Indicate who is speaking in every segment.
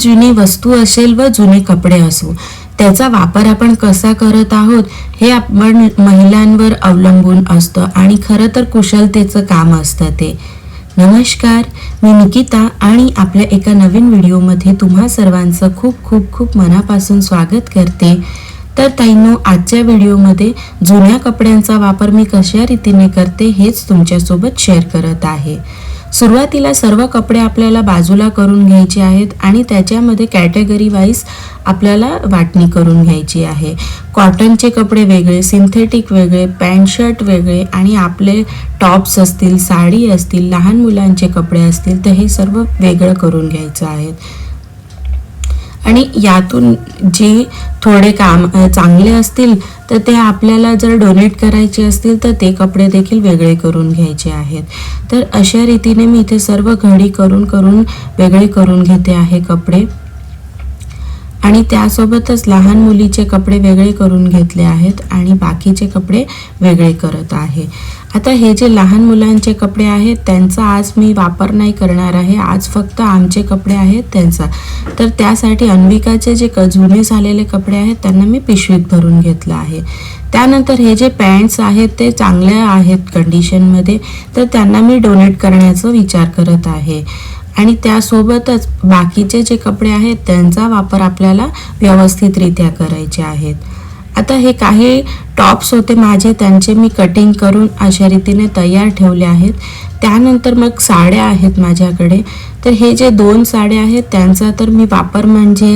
Speaker 1: जुनी वस्तू असेल व जुने कपडे असो त्याचा वापर आपण कसा करत आहोत हे आपण महिलांवर अवलंबून असतं आणि खरं तर कुशलतेचं काम असतं ते. नमस्कार मी निकिता आणि आपल्या एका नवीन व्हिडिओमध्ये तुम्हा सर्वांचं खूप खूप खूप मनापासून स्वागत करते. तर ताईनो आजच्या व्हिडिओमध्ये जुन्या कपड्यांचा वापर मी कशा रीतीने करते हेच तुमच्यासोबत शेअर करत आहे. सुरुवातीला सर्व कपडे आपल्याला बाजूला करून घ्यायचे आहेत आणि त्याच्यामध्ये कॅटेगरी वाईज आपल्याला वाटणी करून घ्यायची आहे. कॉटनचे कपडे वेगळे सिंथेटिक वेगळे पॅन्ट शर्ट वेगळे आणि आपले टॉप्स असतील साडी असतील लहान मुलांचे कपडे असतील तर हे सर्व वेगळं करून घ्यायचं आहे आणि यातून जे थोडे काम चांगले असतील तर ते आपल्याला जर डोनेट करायचे असतील तर ते कपडे देखील वेगळे करून घ्यायचे आहेत. तर अशा रीतीने मी इथे सर्व घडी करून करून वेगळे करून घेते आहे कपडे. आणि त्यासोबतच लहान मुलीचे कपडे वेगळे करून घेतले आहेत आणि बाकीचे कपडे वेगळे करत आहे. आता हे जे लहान मुलांचे कपडे आहेत त्यांचा आज मी वापर नाही करणार आहे. आज फक्त आमचे कपडे आहेत त्यांचा. तर त्यासाठी अन्विकाचे जे क जुने झालेले कपडे आहेत त्यांना मी पिशवीत भरून घेतलं आहे. त्यानंतर हे जे पॅन्ट्स आहेत ते चांगल्या आहेत कंडिशनमध्ये. तर त्यांना मी डोनेट करण्याचा विचार करत आहे. आणि त्यासोबतच बाकीचे जे कपडे आहेत त्यांचा वापर आपल्याला व्यवस्थितरित्या करायचे आहेत. आता हे काही टॉप्स होते माझे त्यांचे मी कटिंग करून अशा रीतीने तयार ठेवले आहेत. त्यानंतर मग साड्या आहेत माझ्याकडे. तर हे जे दोन साड्या आहेत त्यांचा तर मी वापर म्हणजे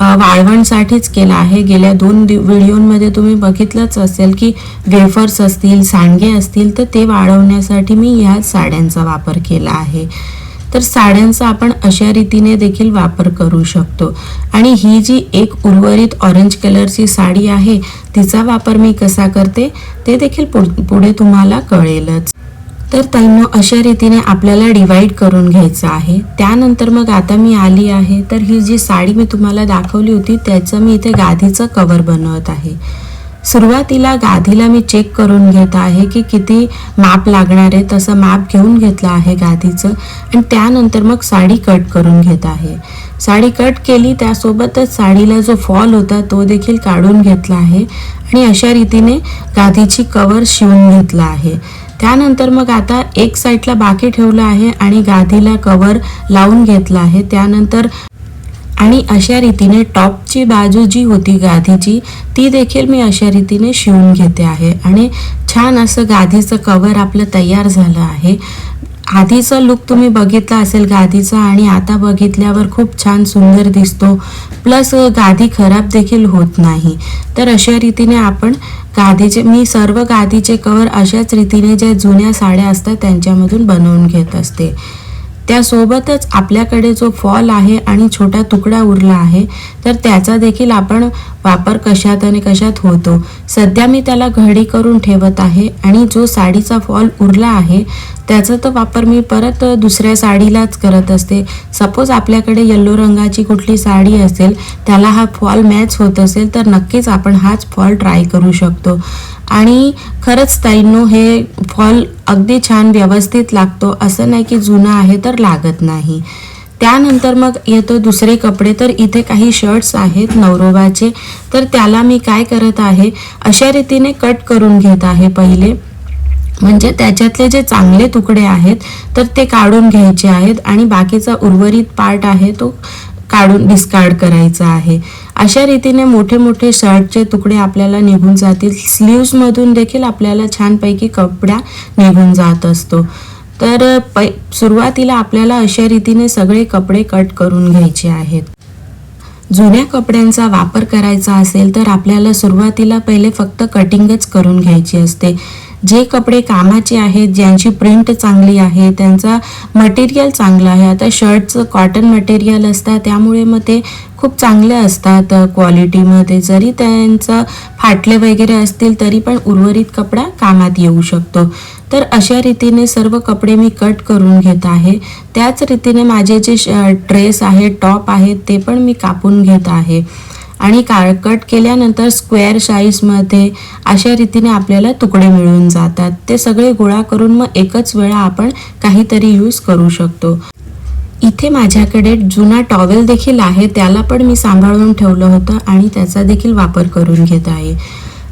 Speaker 1: वाळवणसाठीच केला आहे. गेल्या दोन दि व्हिडिओमध्ये तुम्ही बघितलंच असेल की वेफर्स असतील सांडगे असतील तर ते वाळवण्यासाठी मी ह्या साड्यांचा वापर केला आहे. तर साड्यांचा आपण अशा रीतीने देखील वापर करू शकतो. आणि ही जी एक उर्वरित ऑरेंज कलरची साडी आहे तिचा वापर मी कसा करते ते देखील पुढे तुम्हाला कळेलच. तर त्यांना अशा रीतीने आपल्याला डिवाइड करून घ्यायचं आहे. त्यानंतर मग आता मी आली आहे तर ही जी साडी मी तुम्हाला दाखवली होती त्याचं मी इथे गादीचं कवर बनवत आहे. सुरुवातीला गादीला मी चेक करून घेत आहे की किती माप लागणार आहे. तसं माप घेऊन घेतलं आहे गादीचं आणि त्यानंतर मग साडी कट करून घेत आहे. साडी कट केली त्यासोबतच साडीला जो फॉल होता तो देखील काढून घेतला आहे. आणि अशा रीतीने गादीची कवर शिवून घेतला आहे. त्यानंतर मग आता एक साईडला बाकी ठेवलं आहे आणि गादीला कवर लावून घेतला आहे. त्यानंतर आणि अशा रीतीने टॉपची बाजू जी होती गाधीची ती देखील मी अशा रीतीने शिवून घेते आहे. आणि छान असं गादीचं कवर आपलं तयार झालं आहे. आधीचा लुक तुम्ही बघितला असेल गादीचा आणि आता बघितल्यावर खूप छान सुंदर दिसतो. प्लस गादी खराब देखील होत नाही. तर अशा रीतीने आपण गादीचे मी सर्व गादीचे कवर अशाच रीतीने ज्या जुन्या साड्या असतात त्यांच्यामधून बनवून घेत असते. त्यासोबतच आपल्याकडे जो फॉल आहे आणि छोटा तुकडा उरला आहे तर त्याचा देखील आपण वापर कशात आणि कशात होतो. सध्या मी त्याला घडी करून ठेवत आहे आणि जो साडीचा फॉल उरला आहे त्याचा तर वापर मी परत दुसऱ्या साडीलाच करत असते. सपोज आपल्याकडे येल्लो रंगाची कुठली साडी असेल त्याला हा फॉल मॅच होत असेल तर नक्कीच आपण हाच फॉल ट्राय करू शकतो. आणि खरंच ताईंनो हे फॉल अगदी छान व्यवस्थित लागतो. असं नाही की जुनं आहे तर लागत नाही. त्यानंतर मग येतो दुसरे कपडे. तर इथे काही शर्ट्स आहेत नवरोबाचे. तर त्याला मी काय करत आहे अशा रीतीने कट करून घेत आहे पहिले. म्हणजे त्याच्यातले जे चांगले तुकडे आहेत तर ते काढून घ्यायचे आहेत. आणि बाकीचा उर्वरित पार्ट आहे तो काढून डिस्कार्ड करायचा आहे. अशा रीतीने मोठे मोठे शर्टचे तुकडे आपल्याला निघून जातील. स्लीव्समधून देखील आपल्याला छानपैकी कपडा निघून जात असतो. तर पै सुरुवातीला आपल्याला अशा रीतीने सगळे कपडे कट करून घ्यायचे आहेत. जुन्या कपड्यांचा वापर करायचा असेल तर आपल्याला सुरुवातीला पहिले फक्त कटिंगच करून घ्यायची असते. जे कपडे कामाचे आहेत ज्यांची प्रिंट चांगली आहे त्यांचा मटेरियल चांगलं आहे आता शर्टचं कॉटन मटेरियल असतं त्यामुळे मग ते खूप चांगले असतात क्वालिटीमध्ये जरी त्यांचं फाटले वगैरे असतील तरी पण उर्वरित कपडा कामात येऊ शकतो. तर अशा रीतीने सर्व कपडे मी कट करून घेत आहे. त्याच रीतीने माझे जे ड्रेस आहे टॉप आहेत ते पण मी कापून घेत आहे. आणि का कट केल्यानंतर स्क्वेअर साईजमध्ये अशा रीतीने आपल्याला तुकडे मिळून जातात. ते सगळे गोळा करून मग एकच वेळा आपण काहीतरी यूज करू शकतो. इथे माझ्याकडे जुना टॉवेल देखील आहे त्याला पण मी सांभाळून ठेवलं होतं आणि त्याचा देखील वापर करून घेत आहे.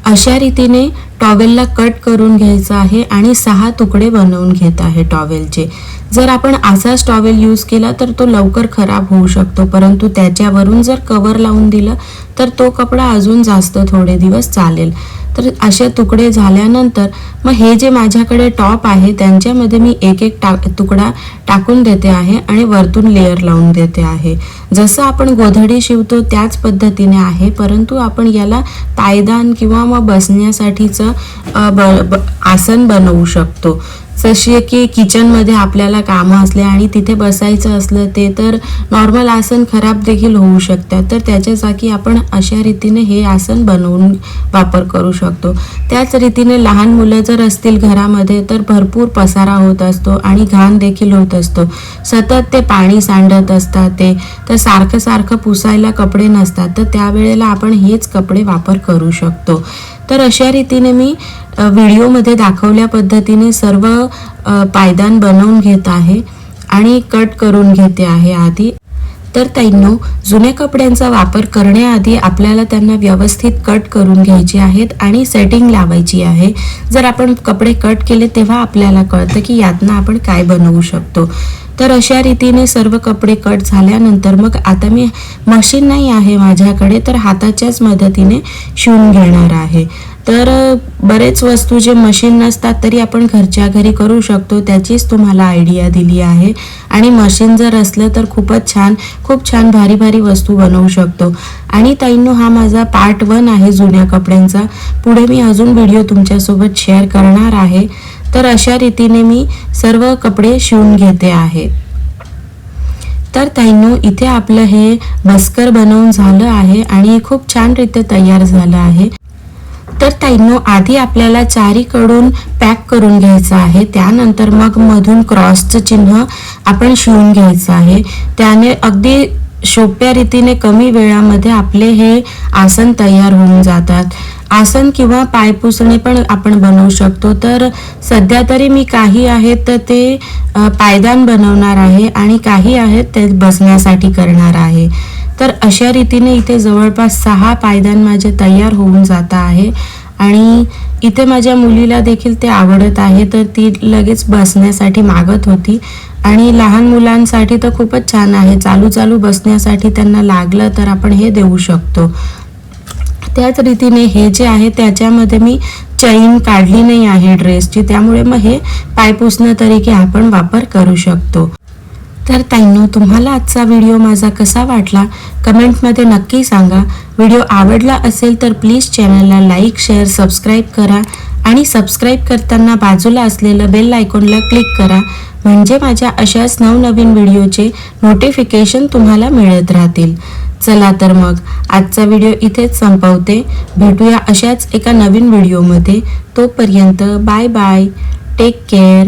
Speaker 1: अशा रीतीने टॉवेलला कट करून घ्यायचं आहे आणि सहा तुकडे बनवून घेत आहे टॉवेलचे. जर आपण असाच टॉवेल यूज केला तर तो लवकर खराब होऊ शकतो परंतु त्याच्यावरून जर कवर लावून दिलं तर तो कपडा अजून जास्त थोडे दिवस चालेल. तर असे तुकडे झाल्यानंतर मग हे जे माझ्याकडे टॉप आहे त्यांच्यामध्ये मी एक एक टाक तुकडा टाकून देते आहे आणि वरतून लेअर लावून देते आहे. जसं आपण गोधडी शिवतो त्याच पद्धतीने आहे परंतु आपण याला पायदान किंवा मग बसण्यासाठीचं ब- आसन बनवू शकतो. जसे की किचनमध्ये आपल्याला कामं असले आणि तिथे बसायचं असलं ते तर नॉर्मल आसन खराब देखील होऊ शकतात. तर त्याच्या जागी आपण अशा रीतीने हे आसन बनवून वापर करू शकतो. त्याच रीतीने लहान मुलं जर असतील घरामध्ये तर भरपूर पसारा होत असतो आणि घाण देखील होत असतो. सतत ते पाणी सांडत असतात ते. तर सारखं सारखं पुसायला कपडे नसतात. तर त्यावेळेला आपण हेच कपडे वापर करू शकतो. तर अशा रीतीने मी व्हिडिओमध्ये दाखवल्या पद्धतीने सर्व पायदान बनवून घेत आहे आणि कट करून घेते आहे आधी. तर ताईंनो जुन्या कपड्यांचा वापर करण्याआधी आपल्याला त्यांना व्यवस्थित कट करून घ्यायचे आहेत आणि सेटिंग लावायची आहे. जर आपण कपडे कट केले तेव्हा आपल्याला कळतं की यातनं आपण काय बनवू शकतो. तर अशा रीतीने सर्व कपडे कट झाल्यानंतर मग आता मी मशीन नाही आहे माझ्याकडे तर हाताच्याच मदतीने शिवून घेणार आहे. तर बरेच वस्तू जे मशीन नसतात तरी आपण घरच्या घरी करू शकतो. त्याचीच तुम्हाला आयडिया दिली आहे. आणि मशीन जर असलं तर खूपच छान खूप छान भारी भारी वस्तू बनवू शकतो. आणि ताईंनो हा माझा पार्ट वन आहे जुन्या कपड्यांचा. पुढे मी अजून व्हिडिओ तुमच्यासोबत शेअर करणार आहे. तर अशा रीतीने मी सर्व कपडे शिवून घेते आहे. तर ताईंनो इथे आपलं हे बस्कर बनवून झालं आहे आणि खूप छान रीत्या तयार झालं आहे. तर ताईंनो आधी आपल्याला चारीकडून पॅक करून घ्यायचं आहे. त्यानंतर मग मधून क्रॉसचं चिन्ह आपण शिवून घ्यायचं आहे. त्याने अगदी सोप्या रीतीने कमी वेळामध्ये आपले हे आसन तयार होऊन जातात. आसन किंवा पायपुसणे पण आपण बनवू शकतो. तर सध्या तरी मी काही आहेत तर ते पायदान बनवणार आहे आणि काही आहेत ते बसण्यासाठी करणार आहे. तर अशा रीतीने इथे जवळपास सहा पायदान माझे तयार होऊन जात आहे. आणि इथे माझ्या मुलीला देखील ते आवडत आहे तर ती लगेच बसण्यासाठी मागत होती. आणि लहान मुलांसाठी तर खूपच छान आहे. चालू चालू बसण्यासाठी त्यांना लागलं तर आपण हे देऊ शकतो. त्याच रीतीने हे जे आहे त्याच्यामध्ये मी चैन काढली नाही आहे ड्रेसची. त्यामुळे मग हे पायपुसणं तरीके आपण वापर करू शकतो. तर ताईंनो तुम्हाला आजचा व्हिडिओ माझा कसा वाटला कमेंटमध्ये नक्की सांगा. व्हिडिओ आवडला असेल तर प्लीज चॅनलला लाईक शेअर सबस्क्राईब करा आणि सबस्क्राईब करताना बाजूला असलेलं बेल आयकॉनला क्लिक करा. म्हणजे माझ्या अशाच नवनवीन व्हिडिओचे नोटिफिकेशन तुम्हाला मिळत राहतील. चला तर मग आजचा व्हिडिओ इथेच संपवते. भेटूया अशाच एका नवीन व्हिडिओमध्ये. तोपर्यंत bye bye. Take care